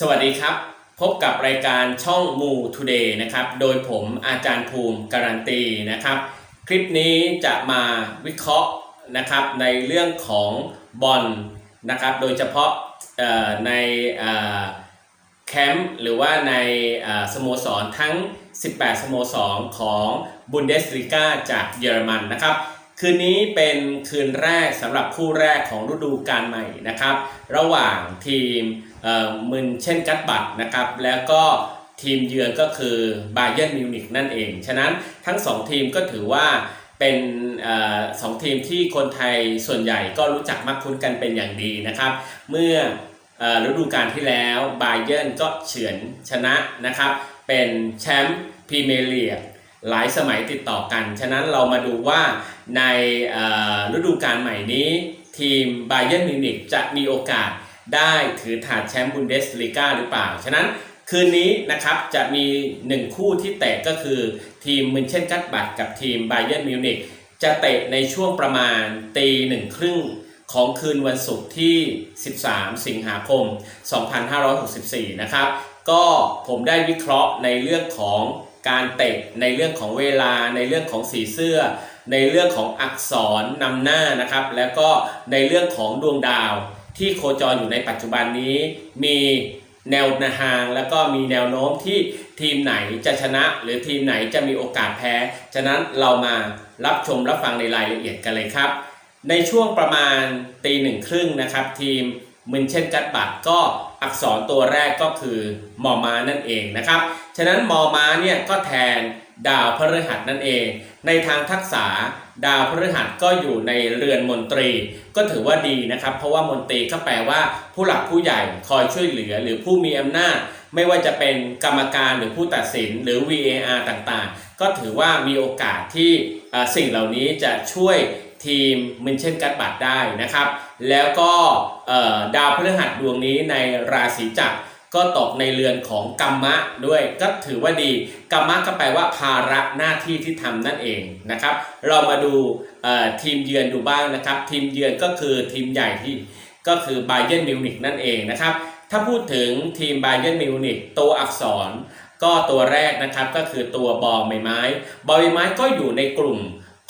สวัสดีครับ พบกับรายการช่องมูทูเดย์นะครับ โดยผมอาจารย์ภูมิการันตีนะครับ คลิปนี้จะมาวิเคราะห์นะครับในเรื่องของบอลนะครับ โดยเฉพาะในแคมป์หรือว่าในสโมสรทั้ง 18 สโมสรของบุนเดสลีกาจากเยอรมันนะครับคืนนี้เป็นคืนแรกสำหรับคู่แรกของฤดูกาลใหม่นะครับ ระหว่างทีม มึนเช่นกัตบัตนะครับแล้วก็ทีมเยือนก็คือบาเยิร์นมิวนิกนั่นเอง ฉะนั้นทั้งสองทีมก็ถือว่าเป็นอสองทีมที่คนไทยส่วนใหญ่ก็รู้จักมักคุ้นกันเป็นอย่างดีนะครับ เมื่อเอ่อฤดูกาลที่แล้วบาเยิร์นก็เฉือนชนะนะครับ เป็นแชมป์พรีเมียร์ลีกหลายสมัยติดต่อกัน ฉะนั้นเรามาดูว่าในเอ่อฤดูกาลใหม่นี้ ทีมบาเยิร์นมิวนิกจะมีโอกาส ได้ถือถาดแชมป์บุนเดสลีกาหรือเปล่า ฉะนั้นคืนนี้นะครับจะมี 1 คู่ที่เตะก็คือทีมมินเช่นกัตบัตกับทีมไบเยนมิวนิกจะเตะในช่วงประมาณตีหนึ่งครึ่งของคืนวันศุกร์ที่ 13 สิงหาคม 2564 นะครับ ก็ผมได้วิเคราะห์ในเรื่องของการเตะในเรื่องของเวลาในเรื่องของสีเสื้อ ในเรื่องของอักษรนำหน้านะครับ แล้วก็ในเรื่องของดวงดาว ที่โคจรอยู่ในปัจจุบันนี้มีแนวทางแล้วก็มีแนวโน้มที่ทีมไหนจะชนะ หรือทีมไหนจะมีโอกาสแพ้ ฉะนั้นเรามารับชมรับฟังในรายละเอียดกันเลยครับ ในช่วงประมาณตีหนึ่งครึ่งนะครับ ทีม มินเช่นกัตบัตก็อักษรตัวแรกก็คือมอมานั่นเองนะครับ ฉะนั้นมอมาเนี่ยก็แทนดาวพฤหัสนั่นเอง ในทางทักษะดาวพฤหัสก็อยู่ในเรือนมนตรี ก็ถือว่าดีนะครับ เพราะว่ามนตรีก็แปลว่า ผู้หลักผู้ใหญ่คอยช่วยเหลือหรือผู้มีอำนาจ ไม่ว่าจะเป็นกรรมการหรือผู้ตัดสินหรือ VAR ต่างๆ ก็ถือว่ามีโอกาสที่สิ่งเหล่านี้จะช่วยทีมมินเช่นกัตบัตได้นะครับ แล้วก็ดาวพฤหัสดวงนี้ในราศีจักรก็ตกในเรือนของกรรมะด้วยก็ถือว่าดีกรรมะก็แปลว่าภาระหน้าที่ที่ทำนั่นเองนะครับ เรามาดูทีมเยือนดูบ้างนะครับ ทีมเยือนก็คือทีมใหญ่ที่ก็คือบาเยิร์นมิวนิกนั่นเองนะครับ ถ้าพูดถึงทีมบาเยิร์นมิวนิกตัวอักษร ก็ตัวแรกนะครับก็คือตัวบอใบไม้บอใบไม้ก็อยู่ในกลุ่ม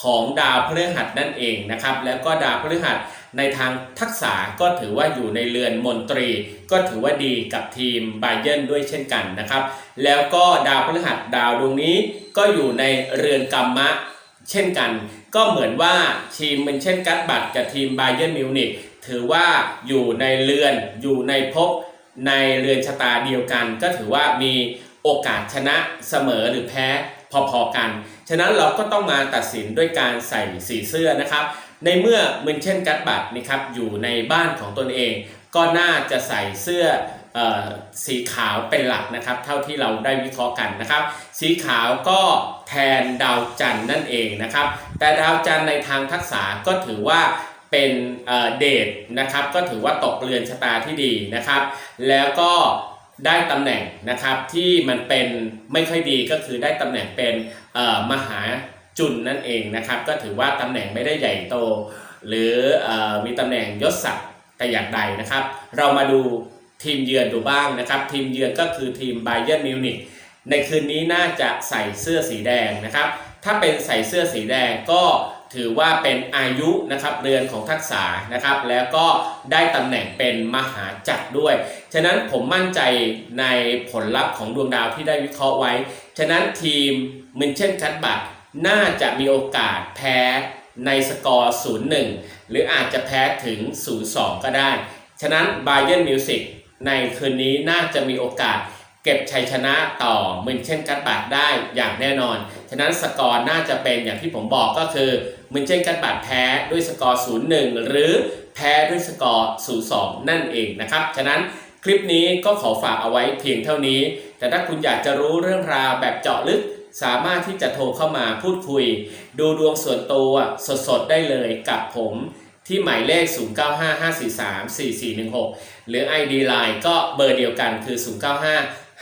ของดาวพฤหัสนั่นเองนะครับ แล้วก็ดาวพฤหัส ในทางทักษะก็ถือว่าอยู่ในเรือนมนตรี ก็ถือว่าดีกับทีมไบเยนด้วยเช่นกันนะครับ แล้วก็ดาวพฤหัสดาวดวงนี้ก็อยู่ในเรือนกรรมะ เช่นกัน ก็เหมือนว่าทีมเป็นเช่นกัตบัตกับทีมไบเยนมิวนิกถือว่าอยู่ในเรือนอยู่ในภพในเรือนชะตาเดียวกัน ก็ถือว่ามีโอกาสชนะเสมอหรือแพ้พอๆกัน ฉะนั้นเราก็ต้องมาตัดสินด้วยการใส่สีเสื้อนะครับ ในเมื่อเมินเช่นกัตบัตนะครับอยู่ในบ้านของตนเอง ก็น่าจะใส่เสื้อสีขาวเป็นหลักนะครับ เท่าที่เราได้วิเคราะห์กันนะครับ สีขาวก็แทนดาวจันทร์นั่นเองนะครับ แต่ดาวจันทร์ในทางทักษะก็ถือว่าเป็นเดทนะครับ ก็ถือว่าตกเรือนชะตาที่ดีนะครับ แล้วก็ได้ตำแหน่งนะครับที่มันเป็นไม่ค่อยดีก็คือได้ตำแหน่งเป็นมหา จุลนั่นเองนะครับ ก็ถือว่าตำแหน่งไม่ได้ใหญ่โต หรือออมีตำแหน่งยศศักดิ์แต่อย่างใดนะครับ เรามาดูทีมเยือนดูบ้างนะครับ ทีมเยือนก็คือทีมไบเย r n นมิวนิกในคืนนี้น่าจะใส่เสื้อสีแดงนะครับ ถ้าเป็นใส่เสื้อสีแดงก็ถือว่าเป็นอายุนะครับเรือนของทักษะนะครับ แล้วก็ได้ตำแหน่งเป็นมหาจักรด้วย ฉะนั้นผมมั่นใจในผลลัพธ์ของดวงดาวที่ได้วิเคราะห์ไว้ ฉะนั้นทีมมินเช่นคัตบัต น่าจะมีโอกาสแพ้ในสกอร์ 0-1 หรืออาจจะแพ้ถึง 0-2 ก็ได้ ฉะนั้น b า y e r n Music ในคืนนี้น่าจะมีโอกาสเก็บชัยชนะต่อมินเช่นกัตบัตได้อย่างแน่นอน ฉะนั้นสกอร์น่าจะเป็นอย่างที่ผมบอกก็คือมินเช่นกัตบัตแพ้ด้วยสกอร์ 0-1 หรือแพ้ด้วยสกอร์ 0-2 นั่นเองนะครับ ฉะนั้นคลิปนี้ก็ขอฝากเอาไว้เพียงเท่านี้ แต่ถ้าคุณอยากจะรู้เรื่องราวแบบเจาะลึก สามารถที่จะโทรเข้ามาพูดคุย ดูดวงส่วนตัวสดๆได้เลยกับผมที่หมายเลข 0955434416 หรือ ID Line ก็เบอร์เดียวกันคือ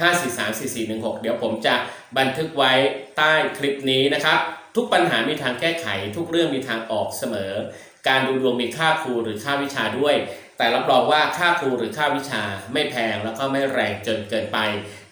0955434416 เดี๋ยวผมจะบันทึกไว้ใต้คลิปนี้นะครับ ทุกปัญหามีทางแก้ไข ทุกเรื่องมีทางออกเสมอ การดูดวงมีค่าครูหรือค่าวิชาด้วย แต่รับรองว่าค่าครูหรือค่าวิชาไม่แพงแล้วก็ไม่แรงจนเกินไป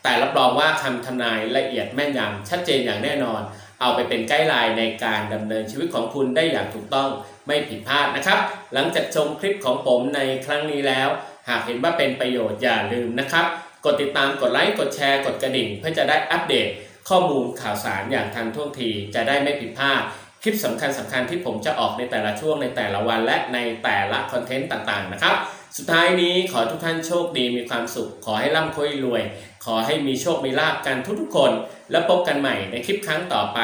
แต่รับรองว่าคำทำนายละเอียดแม่นยำชัดเจนอย่างแน่นอน เอาไปเป็นไกด์ไลน์ในการดำเนินชีวิตของคุณได้อย่างถูกต้องไม่ผิดพลาดนะครับ หลังจากชมคลิปของผมในครั้งนี้แล้ว หากเห็นว่าเป็นประโยชน์อย่าลืมนะครับ กดติดตามกดไลค์กดแชร์กดกระดิ่ง เพื่อจะได้อัปเดตข้อมูลข่าวสารอย่างทันท่วงทีจะได้ไม่ผิดพลาด คลิปสำคัญสำคัญที่ผมจะออกในแต่ละช่วงในแต่ละวันและในแต่ละคอนเทนต์ต่างๆนะครับ สุดท้ายนี้ขอทุกท่านโชคดีมีความสุข ขอให้ร่ำคุยรวย ขอให้มีโชคมีลาบกันทุกๆคน แล้วพบกันใหม่ในคลิปครั้งต่อไป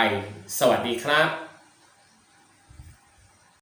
สวัสดีครับ